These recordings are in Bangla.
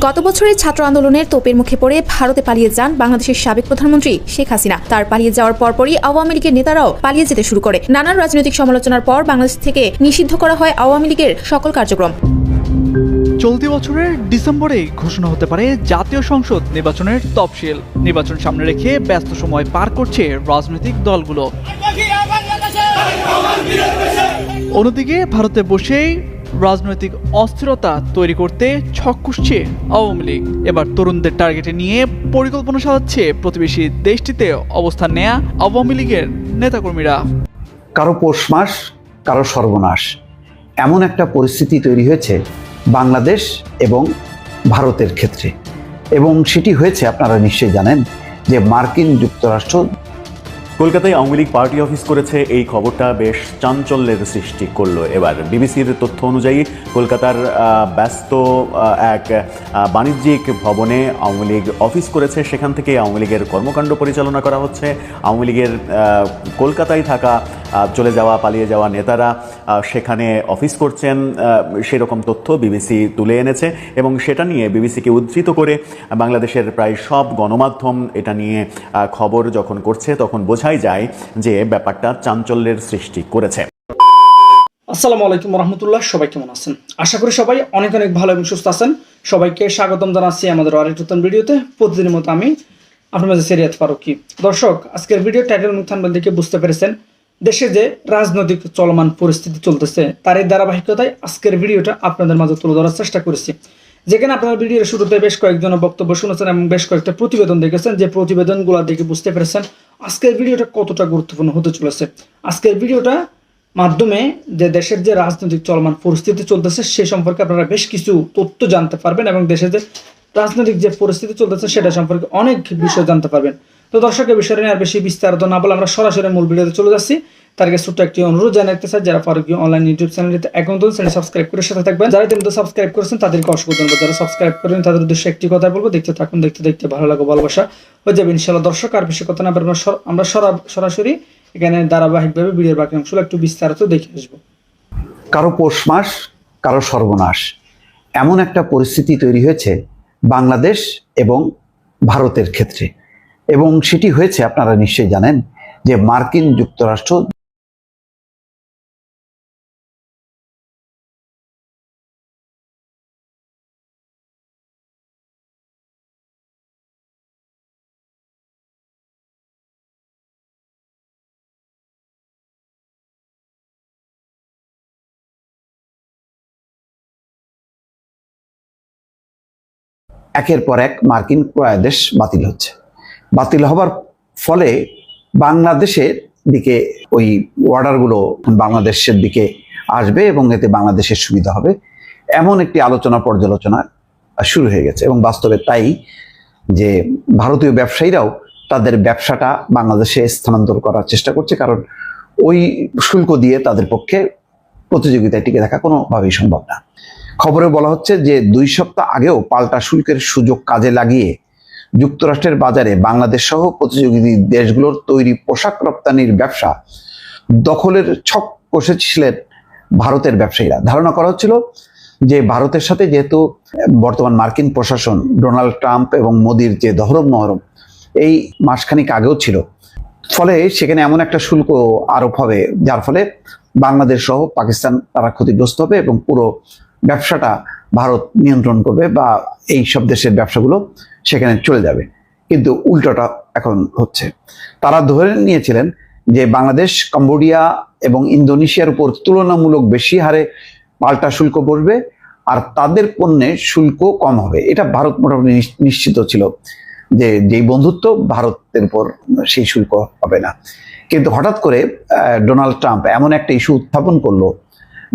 গত বছরের ছাত্র আন্দোলনের তোপের মুখে পড়ে ভারতে পালিয়ে যান বাংলাদেশের সাবেক প্রধানমন্ত্রী শেখ হাসিনা। তার পালিয়ে যাওয়ার পরপরই আওয়ামী লীগের নেতারাও পালিয়ে যেতে শুরু করে। নানান রাজনৈতিক সমালোচনার পর বাংলাদেশ থেকে নিষিদ্ধ করা হয় আওয়ামী লীগের সকল কার্যক্রম। চলতি বছরের ডিসেম্বরে ঘোষণা হতে পারে জাতীয় সংসদ নির্বাচনের তফসিল। নির্বাচন সামনে রেখে ব্যস্ত সময় পার করছে রাজনৈতিক দলগুলো। অন্যদিকে ভারতে বসেই রাজনৈতিক অস্থিরতা তৈরি করতে ছক কষছে আওয়ামী লীগ। এবার তরুণদের টার্গেটে নিয়ে পরিকল্পনা সাজাচ্ছে প্রতিবেশী দেশটিতে অবস্থান নেয়া আওয়ামী লীগের নেতাকর্মীরা। কারও পৌষ মাস, কারও সর্বনাশ। এমন একটা পরিস্থিতি তৈরি হয়েছে বাংলাদেশ এবং ভারতের ক্ষেত্রে। এবং সেটি হয়েছে, আপনারা নিশ্চয়ই জানেন, যে মার্কিন যুক্তরাষ্ট্র কলকাতায় আওয়ামী লীগ পার্টি অফিস করেছে, এই খবরটা বেশ চাঞ্চল্যের সৃষ্টি করল এবার। বিবিসির তথ্য অনুযায়ী কলকাতার ব্যস্ত এক বাণিজ্যিক ভবনে আওয়ামী লীগ অফিস করেছে। সেখান থেকে আওয়ামী লীগের কর্মকাণ্ড পরিচালনা করা হচ্ছে। আওয়ামী লীগের কলকাতায় থাকা চলে যাওয়া, পালিয়ে যাওয়া নেতারা সেখানে অফিস করছেন সেরকম তথ্য বিবিসি তুলে এনেছে এবং সেটা নিয়ে বিবিসিকে উদ্ধৃত করে বাংলাদেশের প্রায় সব গণমাধ্যম এটা নিয়ে খবর যখন করছে তখন বোঝাই যায় যে ব্যাপারটা চাঞ্চল্যের সৃষ্টি করেছে। আসসালামু আলাইকুম রহমতুল্লাহ সবাই কেমন আছেন? আশা করি সবাই অনেক অনেক ভালো এবং সুস্থ আছেন। সবাইকে স্বাগতম জানাচ্ছি আমাদের আরেক নতুন ভিডিওতে। প্রতিদিনের মতো আমি আপনার মাঝে সেরিয়াত ফারুকি। দর্শক, আজকের ভিডিও টাইটেল থানবেল দেখে বুঝতে পেরেছেন? দেশে যে রাজনৈতিক চলমান পরিস্থিতি চলতেছে তার এই ধারাবাহিকতায় আজকের ভিডিওটা আপনাদের মাঝে তুলে ধরার চেষ্টা করেছি। যেখানে আপনারা ভিডিওর শুরুতে বেশ কয়েকজনের বক্তব্য শুনেছেন এবং বেশ কয়েকটা প্রতিবেদন দেখেছেন। যে প্রতিবেদনগুলো দেখে বুঝতে পেরেছেন আজকের ভিডিওটা কতটা গুরুত্বপূর্ণ হতে চলেছে। আজকের ভিডিওটা মাধ্যমে যে দেশের যে রাজনৈতিক চলমান পরিস্থিতি চলতেছে, সে সম্পর্কে আপনারা বেশ কিছু তথ্য জানতে পারবেন এবং দেশের যে রাজনৈতিক যে পরিস্থিতি চলতেছে, সেটা সম্পর্কে অনেক বিষয় জানতে পারবেন। তো দর্শকের বিষয় নিয়ে আর বেশি বিস্তারিত না বলে আমরা সরাসরি মূল ভিডিওতে চলে যাচ্ছি। তার ছোট্ট একটি অনুরোধ জানাতে চাই, যারা ফারুকি অনলাইন ইউটিউব চ্যানেলটিতে এখন তো চ্যানেল সাবস্ক্রাইব করে সাথে থাকবেন। যারা ইতিমধ্যে সাবস্ক্রাইব করেছেন, তাদেরকে অসংখ্য ধন্যবাদ। যারা সাবস্ক্রাইব করেন তাদের উদ্দেশ্যে একটি কথা বলব, দেখতে থাকুন, দেখতে দেখতে ভালো লাগো ভালোবাসা হয়ে যাবে ইনশাল্লাহ দর্শক, আর বেশি কথা না আমরা সর- আমরা সরা- সরাসরি এখানে ধারাবাহিকভাবে ভিডিওর বাকি অংশগুলো একটু বিস্তারিত দেখে আসব। কারও পৌষ মাস, কারও সর্বনাশ। এমন একটা পরিস্থিতি তৈরি হয়েছে বাংলাদেশ এবং ভারতের ক্ষেত্রে। এবং সেটি হয়েছে, আপনারা নিশ্চয়ই জানেন, যে মার্কিন যুক্তরাষ্ট্র একের পর এক মার্কিন ক্রয়াদেশ বাতিল হচ্ছে। বাতিল হবার ফলে বাংলাদেশের দিকে ওই অর্ডারগুলো বাংলাদেশের দিকে আসবে এবং এতে বাংলাদেশের সুবিধা হবে। এমন একটি আলোচনা, পর্যালোচনা শুরু হয়ে গেছে এবং বাস্তবে তাই যে ভারতীয় ব্যবসায়ীরাও তাদের ব্যবসাটা বাংলাদেশে স্থানান্তর করার চেষ্টা করছে, কারণ ওই শুল্ক দিয়ে তাদের পক্ষে প্রতিযোগিতায় টিকে থাকা কোনোভাবেই সম্ভব না। খবরে বলা হচ্ছে যে দুই সপ্তাহ আগেও পাল্টা শুল্কের সুযোগ কাজে লাগিয়ে যুক্তরাষ্ট্রের বাজারে বাংলাদেশ সহ প্রতিযোগী দেশগুলোর তৈরি পোশাক রপ্তানির ব্যবসা দখলের ছক কষেছিলেন ভারতের ব্যবসায়ীরা। ধারণা করা হচ্ছিল যে ভারতের সাথে যেহেতু বর্তমান মার্কিন প্রশাসন ডোনাল্ড ট্রাম্প এবং মোদির যে দহরম মহরম এই মাসখানিক আগেও ছিল। ফলে সেখানে এমন একটা শুল্ক আরোপ হবে, যার ফলে বাংলাদেশ সহ পাকিস্তান তারা ক্ষতিগ্রস্ত হবে এবং পুরো ব্যবসাটা ভারত নিয়ন্ত্রণ করবে বা এই সব দেশের ব্যবসাগুলো সেখানে চলে যাবে। কিন্তু উল্টোটা এখন হচ্ছে। তারা ধরে নিয়েছিলেন যে বাংলাদেশ, কম্বোডিয়া এবং ইন্দোনেশিয়ার উপর তুলনামূলক বেশি হারে পাল্টা শুল্ক বসবে আর তাদের পণ্যে শুল্ক কম হবে। এটা ভারত মোটামুটি নিশ্চিত ছিল। যে, যেই বন্ধুত্ব ভারতের উপর সেই শুল্ক হবে না। কিন্তু হঠাৎ করে ডোনাল্ড ট্রাম্প এমন একটা ইস্যু উত্থাপন করল,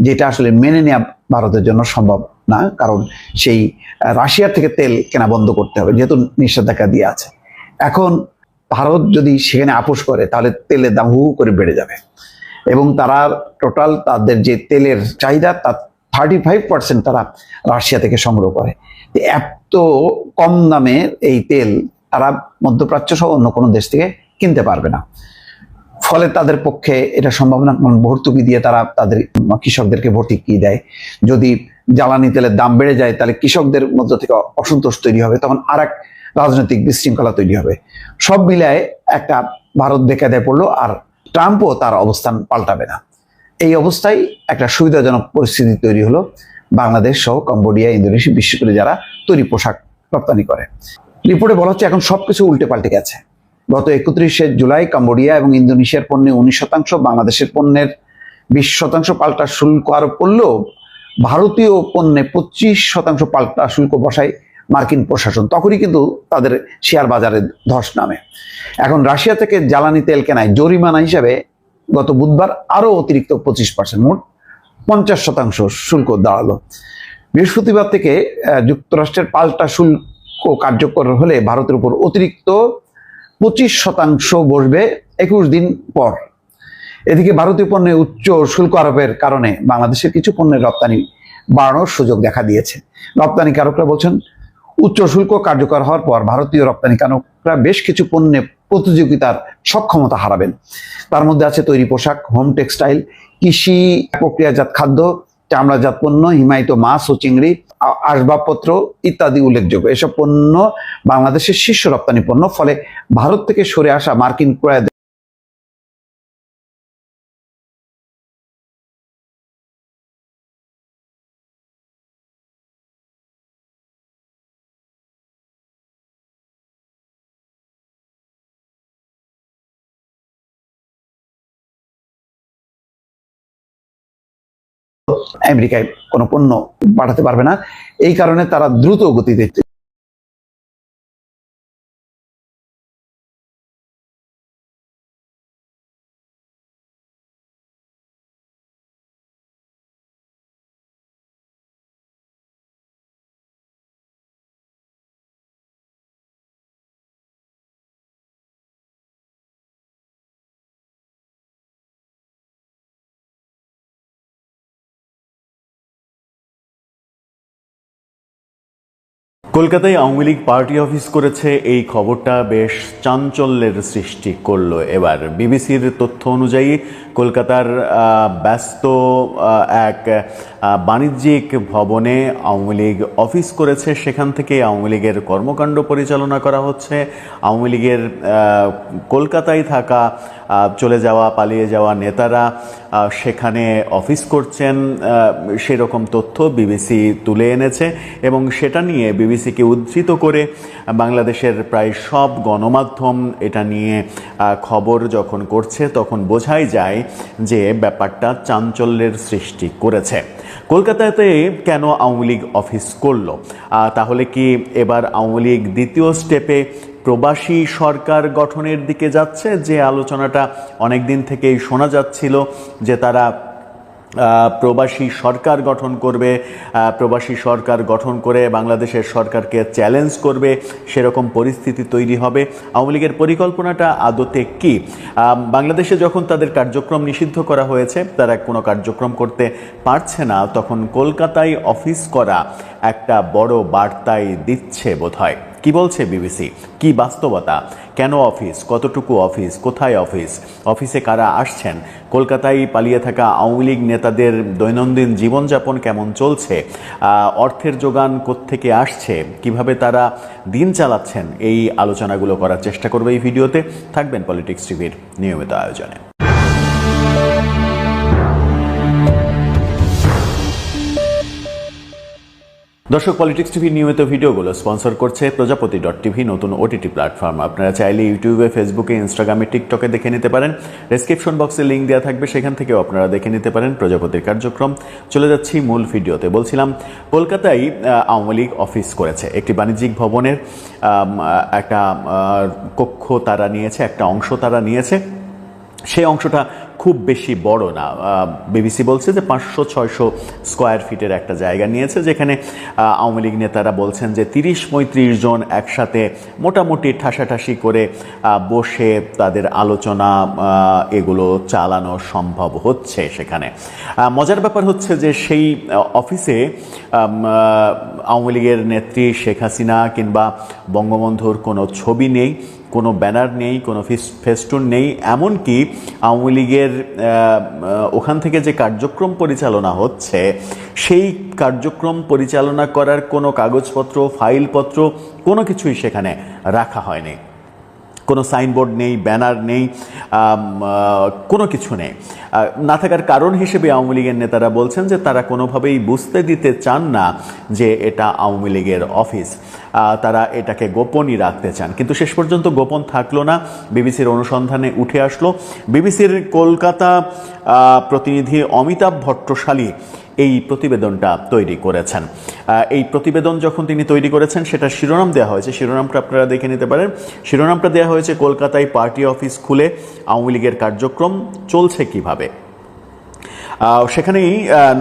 যেটা আসলে মেনে নেওয়া ভারতের জন্য সম্ভব না, কারণ সেই রাশিয়ার থেকে তেল কেনা বন্ধ করতে হবে, যেহেতু নিষেধাজ্ঞা দিয়ে আছে। এখন ভারত যদি সেখানে আপোষ করে, তাহলে তেলের দাম হু করে বেড়ে যাবে। এবং তারা টোটাল তাদের যে তেলের চাহিদা, তার থার্টি ফাইভ পার্সেন্ট তারা রাশিয়া থেকে সংগ্রহ করে। এত কম দামে এই তেল তারা মধ্যপ্রাচ্য সহ অন্য কোনো দেশ থেকে কিনতে পারবে না। ফলে তাদের পক্ষে এটা সম্ভব না, কারণ ভর্তুকি দিয়ে তারা তাদের কৃষকদেরকে ভর্তুকি দেয়? যদি জ্বালানি তেলের দাম বেড়ে যায়, তাহলে কৃষকদের মধ্য থেকে অসন্তোষ তৈরি হবে, তখন আর এক রাজনৈতিক বিশৃঙ্খলা তৈরি হবে। সব মিলায় একটা ভারত বেকায়দায় পড়ল আর ট্রাম্পও তার অবস্থান পাল্টাবে না। এই অবস্থায় একটা সুবিধাজনক পরিস্থিতি তৈরি হলো বাংলাদেশ সহ কম্বোডিয়া, ইন্দোনেশিয়া, বিশ্ব করে যারা তৈরি পোশাক রপ্তানি করে। রিপোর্টে বলা হচ্ছে এখন সবকিছু উল্টে পাল্টে গেছে। গত একত্রিশে জুলাই কম্বোডিয়া এবং ইন্দোনেশিয়ার পণ্যে উনিশ শতাংশ, বাংলাদেশের পণ্যের বিশ শতাংশ পাল্টা শুল্ক আরোপ করলেও ভারতীয় পণ্যে পঁচিশ শতাংশ পাল্টা শুল্ক বসায় মার্কিন প্রশাসন। তখনই কিন্তু তাদের শেয়ার বাজারে ধস নামে। এখন রাশিয়া থেকে জ্বালানি তেল কেনায় জরিমানা হিসাবে গত বুধবার আরও অতিরিক্ত পঁচিশ পার্সেন্ট মোট পঞ্চাশ শতাংশ শুল্ক দাঁড়াল। বৃহস্পতিবার থেকে যুক্তরাষ্ট্রের পাল্টা শুল্ক কার্যকর হলে ভারতের উপর অতিরিক্ত পঁচিশ শতাংশ বসবে একুশ দিন পর। এদিকে ভারতীয় পণ্যে উচ্চ শুল্ক আরোপের কারণে বাংলাদেশের কিছু পণ্যের রপ্তানি বাড়ানোর সুযোগ দেখা দিয়েছে। রপ্তানিকারকরা বলছেন, উচ্চ শুল্ক কার্যকর হওয়ার পর ভারতীয় রপ্তানিকারকরা বেশ কিছু পণ্যে প্রতিযোগিতার সক্ষমতা হারাবেন। তার মধ্যে আছে তৈরি পোশাক হোম টেক্সটাইল কৃষি প্রক্রিয়াজাত খাদ্য, চামড়াজাত পণ্য, হিমায়িত মাছ ও চিংড়ি আসবাবপত্র ইত্যাদি উল্লেখযোগ্য। এসব পণ্য বাংলাদেশের শীর্ষ রপ্তানি পণ্য। ফলে ভারত থেকে সরে আসা মার্কিন ক্রয় আমেরিকায় কোনো পণ্য পাঠাতে পারবে না। এই কারণে তারা দ্রুত গতিতে কলকাতায় আওয়ামী লীগ পার্টি অফিস করেছে, এই খবরটা বেশ চাঞ্চল্যের সৃষ্টি করল। এবার বিবিসির তথ্য অনুযায়ী কলকাতার ব্যস্ত এক বাণিজ্যিক ভবনে আওয়ামী লীগ অফিস করেছে। সেখান থেকে আওয়ামী লীগের কর্মকাণ্ড পরিচালনা করা হচ্ছে। আওয়ামী লীগের কলকাতায় থাকা চলে যাওয়া, পালিয়ে যাওয়া নেতারা সেখানে অফিস করছেন। সেরকম তথ্য বিবিসি তুলে এনেছে এবং সেটা নিয়ে বিবিসিকে উদ্ধৃত করে বাংলাদেশের প্রায় সব গণমাধ্যম এটা নিয়ে খবর যখন করছে তখন বোঝাই যায় যে ব্যাপারটা চাঞ্চল্যের সৃষ্টি করেছে। কলকাতাতে কেন আওয়ামী লীগ অফিস করল? তাহলে কি এবার আওয়ামী লীগ দ্বিতীয় স্টেপে প্রবাসী সরকার গঠনের দিকে যাচ্ছে? যে আলোচনাটা অনেক দিন থেকেই শোনা যাচ্ছিল যে তারা প্রবাসী সরকার গঠন করবে প্রবাসী সরকার গঠন করে বাংলাদেশের সরকারকে চ্যালেঞ্জ করবে, সেরকম পরিস্থিতি তৈরি হবে। আওয়ামী লীগের পরিকল্পনাটা আদতে কি? বাংলাদেশে যখন তাদের কার্যক্রম নিষিদ্ধ করা হয়েছে, তারা কোনো কার্যক্রম করতে পারছে না, তখন কলকাতায় অফিস করা একটা বড় বার্তাই দিচ্ছে বোধহয়। কি বলছে বিবিসি? কি বাস্তবতা? কেন অফিস? কতটুকু অফিস? কোথায় অফিস? অফিসে কারা আসছেন? কলকাতায় পালিয়ে থাকা আওয়ামী লীগ নেতাদের দৈনন্দিন জীবনযাপন কেমন চলছে? অর্থের যোগান কোত্থেকে আসছে? কীভাবে তারা দিন চালাচ্ছেন? এই আলোচনাগুলো করার চেষ্টা করবে এই ভিডিওতে। থাকবেন পলিটিক্স টিভির নিয়মিত আয়োজনে। দর্শক পলিটিক্স টিভি নিয়মিত ভিডিওগুলো স্পন্সর করছে প্রজাপতি ডট টিভি, নতুন ওটিটি প্ল্যাটফর্ম আপনারা চাইলে ইউটিউবে ফেসবুকে ইনস্টাগ্রামে টিকটকে দেখে নিতে পারেন। ডেসক্রিপশন বক্সে লিঙ্ক দেওয়া থাকবে, সেখান থেকেও আপনারা দেখে নিতে পারেন প্রজাপতির কার্যক্রম। চলে যাচ্ছি মূল ভিডিওতে। বলছিলাম, কলকাতায় আওয়ামী লীগ অফিস করেছে। একটি বাণিজ্যিক ভবনের একটা কক্ষ তারা নিয়েছে, একটা অংশ তারা নিয়েছে। সেই অংশটা খুব বেশি বড় না। বিবিসি বলছে যে পাঁচশো, ছয়শো স্কোয়ার ফিটের একটা জায়গা নিয়েছে, যেখানে আওয়ামী লীগ নেতারা বলছেন যে তিরিশ পঁয়ত্রিশ জন একসাথে মোটামুটি ঠাসাঠাসি করে বসে তাদের আলোচনা এগুলো চালানো সম্ভব হচ্ছে সেখানে। মজার ব্যাপার হচ্ছে যে সেই অফিসে আওয়ামী লীগের নেত্রী শেখ হাসিনা কিংবা বঙ্গবন্ধুর কোনো ছবি নেই। কোনো ব্যানার নেই, কোনো ফিস- ফেস্টুন নেই, এমনকি আওয়ামী লীগের ওখান থেকে যে কার্যক্রম পরিচালনা হচ্ছে, সেই কার্যক্রম পরিচালনা করার কোনো কাগজপত্র, ফাইলপত্র কোনো কিছুই সেখানে রাখা হয়নি। কোনো সাইনবোর্ড নেই, ব্যানার নেই কোনো কিছু নেই। না থাকার কারণ হিসেবে আওয়ামী লীগের নেতারা বলছেন যে তারা কোনোভাবেই বুঝতে দিতে চান না যে এটা আওয়ামী লীগের অফিস। তারা এটাকে গোপনই রাখতে চান। কিন্তু শেষ পর্যন্ত গোপন থাকল না। বিবিসির অনুসন্ধানে উঠে আসলো। বিবিসির কলকাতা প্রতিনিধি অমিতাভ ভট্টশালী এই প্রতিবেদনটা তৈরি করেছেন। এই প্রতিবেদন যখন তিনি তৈরি করেছেন সেটা শিরোনাম দেওয়া হয়েছে। শিরোনামটা আপনারা দেখে নিতে পারেন। শিরোনামটা দেওয়া হয়েছে, কলকাতায় পার্টি অফিস খুলে আওয়ামী লীগের কার্যক্রম চলছে কীভাবে? সেখানেই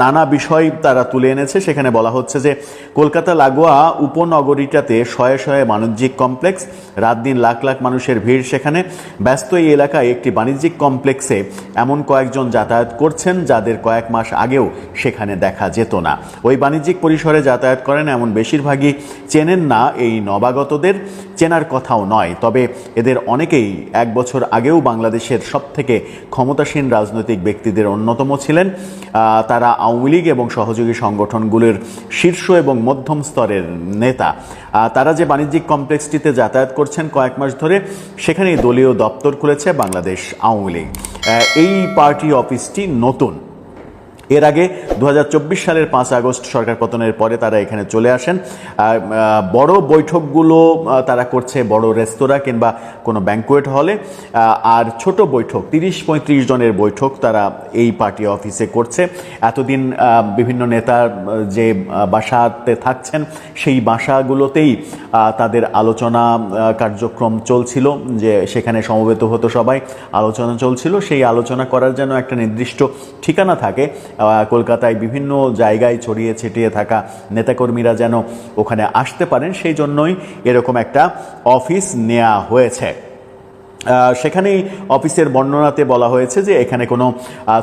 নানা বিষয় তারা তুলে এনেছে। সেখানে বলা হচ্ছে যে, কলকাতা লাগোয়া উপনগরীটাতে শয়ে শয়ে বাণিজ্যিক কমপ্লেক্স, রাত দিন লাখ লাখ মানুষের ভিড় সেখানে। ব্যস্ত এই এলাকায় একটি বাণিজ্যিক কমপ্লেক্সে এমন কয়েকজন যাতায়াত করছেন, যাদের কয়েক মাস আগেও সেখানে দেখা যেত না। ওই বাণিজ্যিক পরিসরে যাতায়াত করেন এমন বেশিরভাগই চেনেন না এই নবাগতদের। চেনার কথাও নয়। তবে এদের অনেকেই এক বছর আগেও বাংলাদেশের সবথেকে ক্ষমতাসীন রাজনৈতিক ব্যক্তিদের অন্যতম ছিলেন। তারা আওয়ামী লীগ এবং সহযোগী সংগঠনগুলোর শীর্ষ এবং মধ্যম স্তরের নেতা। তারা যে বাণিজ্যিক কমপ্লেক্সটিতে যাতায়াত করছেন কয়েক মাস ধরে, সেখানেই দলীয় দপ্তর খুলেছে বাংলাদেশ আওয়ামী লীগ। এই পার্টি অফিসটি নতুন। এর আগে দু হাজার চব্বিশ সালের পাঁচ আগস্ট সরকার পতনের পরে তারা এখানে চলে আসেন। বড় বৈঠকগুলো তারা করছে বড় রেস্তোরাঁ কিংবা কোনো ব্যাঙ্কুয়েট হলে। আর ছোট বৈঠক, তিরিশ পঁয়ত্রিশ জনের বৈঠক তারা এই পার্টি অফিসে করছে। এতদিন বিভিন্ন নেতা যে বাসাতে থাকছেন সেই বাসাগুলোতেই তাদের আলোচনা কার্যক্রম চলছিল যে সেখানে সমবেত হতো সবাই। আলোচনা চলছিল। সেই আলোচনা করার যেন একটা নির্দিষ্ট ঠিকানা থাকে কলকাতায় বিভিন্ন জায়গায় ছড়িয়ে ছিটিয়ে থাকা নেতাকর্মীরা যেন ওখানে আসতে পারেন, সেই জন্যই এরকম একটা অফিস নেওয়া হয়েছে। সেখানেই অফিসের বর্ণনাতে বলা হয়েছে যে এখানে কোনো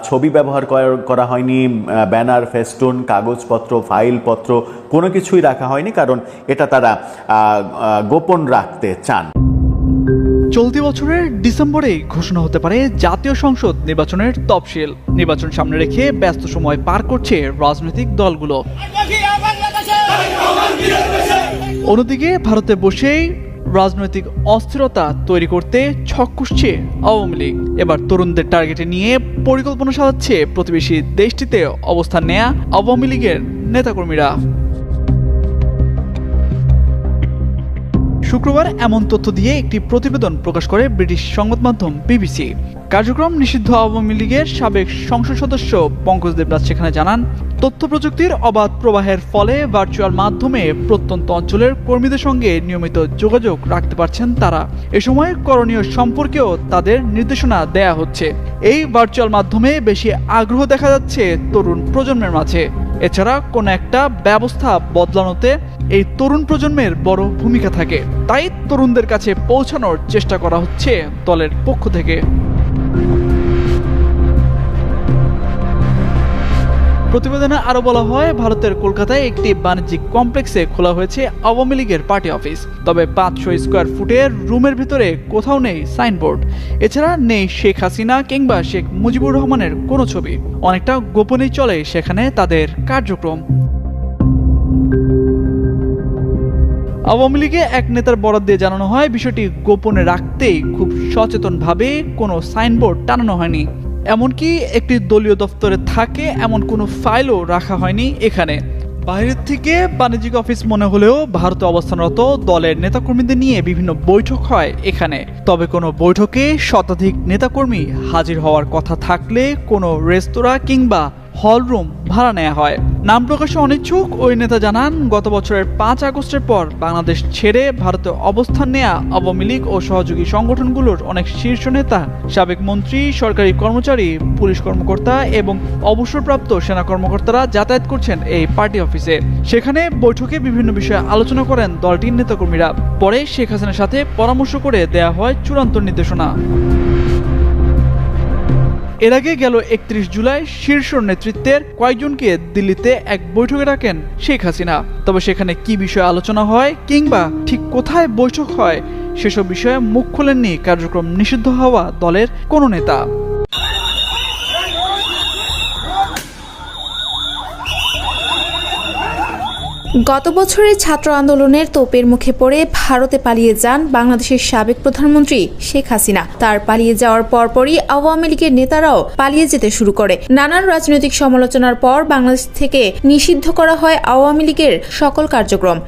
ছবি ব্যবহার করা- হয়নি ব্যানার, ফেস্টুন, কাগজপত্র, ফাইলপত্র কোনো কিছুই রাখা হয়নি, কারণ এটা তারা গোপন রাখতে চান। চলতি বছরের ডিসেম্বরেই ঘোষণা হতে পারে জাতীয় সংসদ নির্বাচনের তফসিল। নির্বাচন সামনে রেখে ব্যস্ত সময় পার করছে রাজনৈতিক দলগুলো। অন্যদিকে ভারতে বসেই রাজনৈতিক অস্থিরতা তৈরি করতে ছক কষছে আওয়ামী লীগ। এবার তরুণদের টার্গেটে নিয়ে পরিকল্পনা সাজাচ্ছে প্রতিবেশী দেশটিতে অবস্থান নেয়া আওয়ামী লীগের নেতাকর্মীরা। শুক্রবার এমন তথ্য দিয়ে একটি প্রতিবেদন প্রকাশ করে ব্রিটিশ সংবাদ মাধ্যম বিবিসি। কার্যক্রম নিষিদ্ধ আওয়ামী লীগের সাবেক সংসদ সদস্য পঙ্কজ দেবরাজ সেখানে জানান, তথ্য প্রযুক্তির অবাধ প্রবাহের ফলে ভার্চুয়াল মাধ্যমে প্রত্যন্ত অঞ্চলের কর্মীদের সঙ্গে নিয়মিত যোগাযোগ রাখতে পারছেন তারা। এ সময় করণীয় সম্পর্কেও তাদের নির্দেশনা দেয়া হচ্ছে। এই ভার্চুয়াল মাধ্যমে বেশি আগ্রহ দেখা যাচ্ছে তরুণ প্রজন্মের মাঝে। এছাড়া কোনো একটা ব্যবস্থা বদলানোতে এই তরুণ প্রজন্মের বড় ভূমিকা থাকে। তাই তরুণদের কাছে পৌঁছানোর চেষ্টা করা হচ্ছে দলের পক্ষ থেকে। প্রতিবেদনে আরও বলা হয়, ভারতের কলকাতায় একটি বাণিজ্যিক কমপ্লেক্সে খোলা হয়েছে আওয়ামী লীগের পার্টি অফিস। তবে পাঁচশো স্কোয়ার ফুটের রুমের ভিতরে কোথাও নেই সাইনবোর্ড। এছাড়া নেই শেখ হাসিনা কিংবা শেখ মুজিবুর রহমানের কোনো ছবি। অনেকটা গোপনেই চলে সেখানে তাদের কার্যক্রম। আওয়ামী লীগে এক নেতার বরাদ দিয়ে জানানো হয়, বিষয়টি গোপনে রাখতেই খুব সচেতনভাবে কোনো সাইনবোর্ড টানানো হয়নি। এমনকি একটি দলীয় দপ্তরে থাকে এমন কোনো ফাইলও রাখা হয়নি এখানে। বাইরের থেকে বাণিজ্যিক অফিস মনে হলেও ভারতে অবস্থানরত দলের নেতাকর্মীদের নিয়ে বিভিন্ন বৈঠক হয় এখানে। তবে কোনো বৈঠকে শতাধিক নেতাকর্মী হাজির হওয়ার কথা থাকলে কোনো রেস্তোরাঁ কিংবা হল রুম ভাড়া নেওয়া হয়। নাম প্রকাশে অনিচ্ছুক ওই নেতা জানান, গত বছরের পাঁচ আগস্টের পর বাংলাদেশ ছেড়ে ভারতে অবস্থান নেয়া আওয়ামী লীগ ও সহযোগী সংগঠনগুলোর অনেক শীর্ষ নেতা, সাবেক মন্ত্রী, সরকারি কর্মচারী, পুলিশ কর্মকর্তা এবং অবসরপ্রাপ্ত সেনা কর্মকর্তারা যাতায়াত করছেন এই পার্টি অফিসে। সেখানে বৈঠকে বিভিন্ন বিষয়ে আলোচনা করেন দলটির নেতাকর্মীরা। পরে শেখ হাসিনার সাথে পরামর্শ করে দেয়া হয় চূড়ান্ত নির্দেশনা। এর আগে গেল একত্রিশ জুলাই শীর্ষ নেতৃত্বের কয়েকজনকে দিল্লিতে এক বৈঠকে ডাকেন শেখ হাসিনা। তবে সেখানে কি বিষয়ে আলোচনা হয় কিংবা ঠিক কোথায় বৈঠক হয়, সেসব বিষয়ে মুখ খোলেননি কার্যক্রম নিষিদ্ধ হওয়া দলের কোনো নেতা। গত বছরের ছাত্র আন্দোলনের তোপের মুখে পড়ে ভারতে পালিয়ে যান বাংলাদেশের সাবেক প্রধানমন্ত্রী শেখ হাসিনা। তার পালিয়ে যাওয়ার পরপরই আওয়ামী লীগের নেতারাও পালিয়ে যেতে শুরু করে। নানান রাজনৈতিক সমালোচনার পর বাংলাদেশ থেকে নিষিদ্ধ করা হয় আওয়ামী লীগের সকল কার্যক্রম।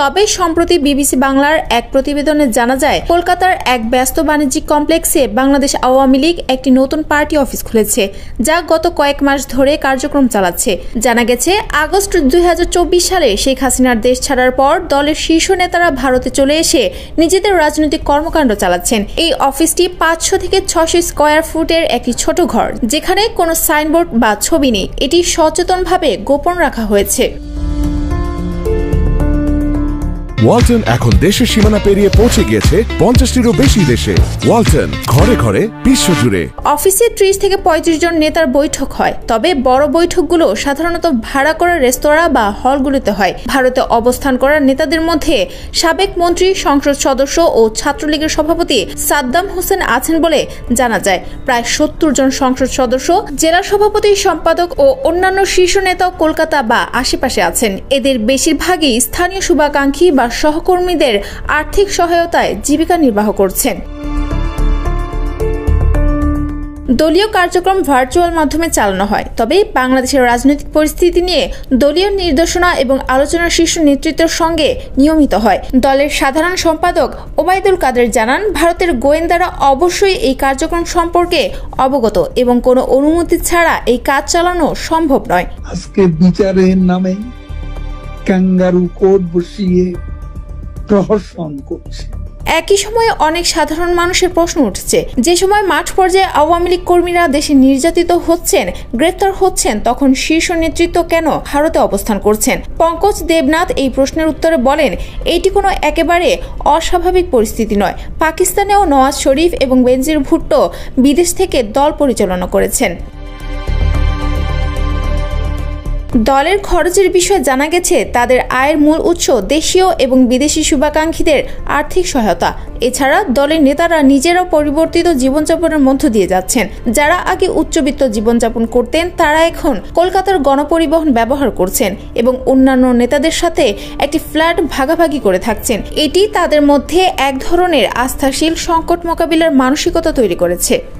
তবে সম্প্রতি বিবিসি বাংলার এক প্রতিবেদনে জানা যায়, কলকাতার এক ব্যস্ত বাণিজ্যিক কমপ্লেক্সে বাংলাদেশ আওয়ামী লীগ একটি নতুন পার্টি অফিস খুলেছে, যা গত কয়েক মাস ধরে কার্যক্রম চালাচ্ছে। জানা গেছে, আগস্ট দুই হাজার চব্বিশ সালে শেখ হাসিনার দেশ ছাড়ার পর দলের শীর্ষ নেতারা ভারতে চলে এসে নিজেদের রাজনৈতিক কর্মকাণ্ড চালাচ্ছেন। এই অফিসটি পাঁচশো থেকে ছশো স্কোয়ার ফুটের একটি ছোট ঘর, যেখানে কোনো সাইনবোর্ড বা ছবি নেই। এটি সচেতনভাবে গোপন রাখা হয়েছে। ওয়ালটন এখন দেশের সীমানা পেরিয়ে পৌঁছে গিয়েছে পঞ্চাশটিরও বেশি দেশে। ওয়ালটন, ঘরে ঘরে বিশ্বজুড়ে অফিসে ত্রিশ থেকে পঁয়ত্রিশ জন নেতার বৈঠক হয়। তবে বড় বৈঠকগুলো সাধারণত ভাড়া করা রেস্তোরাঁ বা হলগুলোতে হয়। ভারতে অবস্থান করা নেতাদের মধ্যে সাবেক মন্ত্রী, সংসদ সদস্য ও ছাত্রলীগের সভাপতি সাদ্দাম হোসেন আছেন বলে জানা যায়। প্রায় সত্তর জন সংসদ সদস্য, জেলা সভাপতি, সম্পাদক ও অন্যান্য শীর্ষ নেতাও কলকাতা বা আশেপাশে আছেন। এদের বেশিরভাগই স্থানীয় শুভাকাঙ্ক্ষী বা সহকর্মীদের আর্থিক সহায়তায় জীবিকা নির্বাহ করছেন। দলীয় কার্যক্রম ভার্চুয়াল মাধ্যমে চালানো হয়। তবে বাংলাদেশের রাজনৈতিক পরিস্থিতি নিয়ে দলীয় নির্দেশনা এবং আলোচনা শীর্ষ নেতৃত্বের সঙ্গে নিয়মিত হয়। দলের সাধারণ সম্পাদক ওবায়দুল কাদের জানান, ভারতের গোয়েন্দারা অবশ্যই এই কার্যক্রম সম্পর্কে অবগত এবং কোনো অনুমতি ছাড়া এই কাজ চালানো সম্ভব নয়। আজকে বিচারের নামে বসিয়ে প্রহসন করছে। একই সময়ে অনেক সাধারণ মানুষের প্রশ্ন উঠছে, যে সময় মাঠ পর্যায়ে আওয়ামী লীগ কর্মীরা দেশে নির্যাতিত হচ্ছেন, গ্রেপ্তার হচ্ছেন, তখন শীর্ষ নেতৃত্ব কেন ভারতে অবস্থান করছেন? পঙ্কজ দেবনাথ এই প্রশ্নের উত্তরে বলেন এটি কোনো একেবারে অস্বাভাবিক পরিস্থিতি নয়। পাকিস্তানেও নওয়াজ শরীফ এবং বেনজির ভুট্টো বিদেশ থেকে দল পরিচালনা করেছেন। দলের খরচের বিষয়ে জানা গেছে, তাদের আয়ের মূল উৎস দেশীয় এবং বিদেশি শুভাকাঙ্ক্ষীদের আর্থিক সহায়তা। এছাড়া দলের নেতারা নিজেরাও পরিবর্তিত জীবনযাপনের মধ্য দিয়ে যাচ্ছেন। যারা আগে উচ্চবিত্ত জীবনযাপন করতেন, তারা এখন কলকাতার গণপরিবহন ব্যবহার করছেন এবং অন্যান্য নেতাদের সাথে একটি ফ্ল্যাট ভাগাভাগি করে থাকছেন। এটি তাদের মধ্যে এক ধরনের আস্থাশীল সংকট মোকাবিলার মানসিকতা তৈরি করেছে।